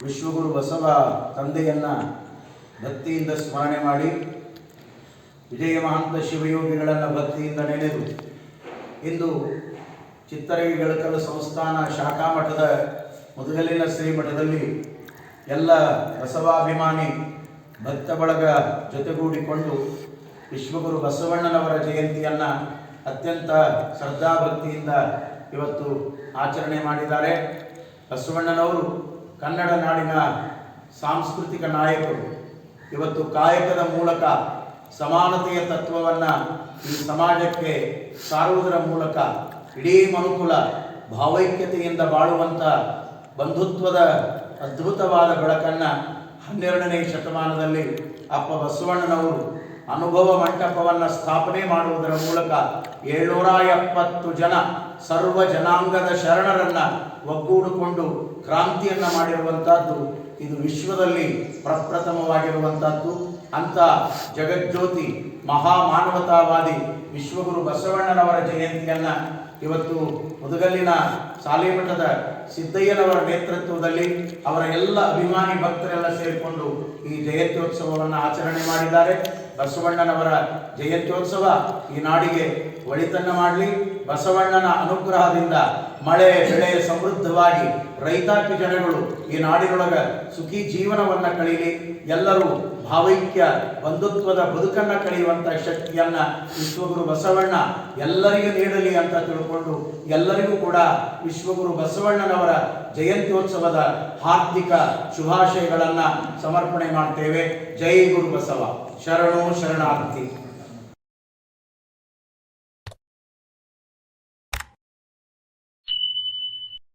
ವಿಶ್ವಗುರು ಬಸವ ತಂದೆಯನ್ನ ಭಕ್ತಿಯಿಂದ ಸ್ಮರಣೆ ಮಾಡಿ ವಿಜಯ ಮಹಾಂತ ಶಿವಯೋಗಿಗಳನ್ನು ಭಕ್ತಿಯಿಂದ ನೆನೆದು ಇಂದು ಚಿತ್ತರಗಿ ಗೆಳಕಲು ಸಂಸ್ಥಾನ ಶಾಖಾ ಮಠದ ಮುದುಗಲಿನ ಶ್ರೀಮಠದಲ್ಲಿ ಎಲ್ಲ ಬಸವಾಭಿಮಾನಿ ಭಕ್ತ ಬಳಗ ಜೊತೆಗೂಡಿಕೊಂಡು ವಿಶ್ವಗುರು ಬಸವಣ್ಣನವರ ಜಯಂತಿಯನ್ನು ಅತ್ಯಂತ ಶ್ರದ್ಧಾಭಕ್ತಿಯಿಂದ ಇವತ್ತು ಆಚರಣೆ ಮಾಡಿದ್ದಾರೆ. ಬಸವಣ್ಣನವರು ಕನ್ನಡ ನಾಡಿನ ಸಾಂಸ್ಕೃತಿಕ ನಾಯಕರು. ಇವತ್ತು ಕಾಯಕದ ಮೂಲಕ ಸಮಾನತೆಯ ತತ್ವವನ್ನು ಈ ಸಮಾಜಕ್ಕೆ ಸಾರುವುದರ ಮೂಲಕ ಇಡೀ ಮನುಕುಲ ಭಾವೈಕ್ಯತೆಯಿಂದ ಬಾಳುವಂಥ ಬಂಧುತ್ವದ ಅದ್ಭುತವಾದ ಬೆಳಕನ್ನು ಹನ್ನೆರಡನೇ ಶತಮಾನದಲ್ಲಿ ಅಪ್ಪ ಬಸವಣ್ಣನವರು ಅನುಭವ ಮಂಟಪವನ್ನು ಸ್ಥಾಪನೆ ಮಾಡುವುದರ ಮೂಲಕ ಏಳ್ನೂರ ಎಪ್ಪತ್ತು ಜನ ಸರ್ವ ಜನಾಂಗದ ಶರಣರನ್ನ ಒಗ್ಗೂಡಿಕೊಂಡು ಕ್ರಾಂತಿಯನ್ನು ಮಾಡಿರುವಂತಹದ್ದು ಇದು ವಿಶ್ವದಲ್ಲಿ ಪ್ರಪ್ರಥಮವಾಗಿರುವಂತಹದ್ದು. ಅಂತ ಜಗಜ್ಯೋತಿ ಮಹಾ ಮಾನವತಾವಾದಿ ವಿಶ್ವಗುರು ಬಸವಣ್ಣನವರ ಜಯಂತಿಯನ್ನ ಇವತ್ತು ಮುದುಗಲ್ಲಿನ ಸಾಲಿಮಠದ ಸಿದ್ದಯ್ಯನವರ ನೇತೃತ್ವದಲ್ಲಿ ಅವರ ಎಲ್ಲ ಅಭಿಮಾನಿ ಭಕ್ತರೆಲ್ಲ ಸೇರಿಕೊಂಡು ಈ ಜಯಂತ್ಯೋತ್ಸವವನ್ನು ಆಚರಣೆ ಮಾಡಿದ್ದಾರೆ. ಬಸವಣ್ಣನವರ ಜಯಂತ್ಯೋತ್ಸವ ಈ ನಾಡಿಗೆ ಒಳಿತನ್ನ ಮಾಡಲಿ. ಬಸವಣ್ಣನ ಅನುಗ್ರಹದಿಂದ ಮಳೆ, ಬೆಳೆ ಸಮೃದ್ಧವಾಗಿ ರೈತಾಪಿ ಜನಗಳು ಈ ನಾಡಿನೊಳಗ ಸುಖಿ ಜೀವನವನ್ನ ಕಳೀಲಿ. ಎಲ್ಲರೂ ಭಾವೈಕ್ಯ ಬಂಧುತ್ವದ ಬದುಕನ್ನು ಕಳೆಯುವಂತ ಶಕ್ತಿಯನ್ನ ವಿಶ್ವಗುರು ಬಸವಣ್ಣ ಎಲ್ಲರಿಗೂ ನೀಡಲಿ ಅಂತ ತಿಳ್ಕೊಂಡು ಎಲ್ಲರಿಗೂ ಕೂಡ ವಿಶ್ವಗುರು ಬಸವಣ್ಣನವರ ಜಯಂತ್ಯೋತ್ಸವದ ಹಾರ್ದಿಕ ಶುಭಾಶಯಗಳನ್ನ ಸಮರ್ಪಣೆ ಮಾಡ್ತೇವೆ. ಜೈ ಗುರು ಬಸವ. ಶರಣೋ ಶರಣಾರ್ಥಿ.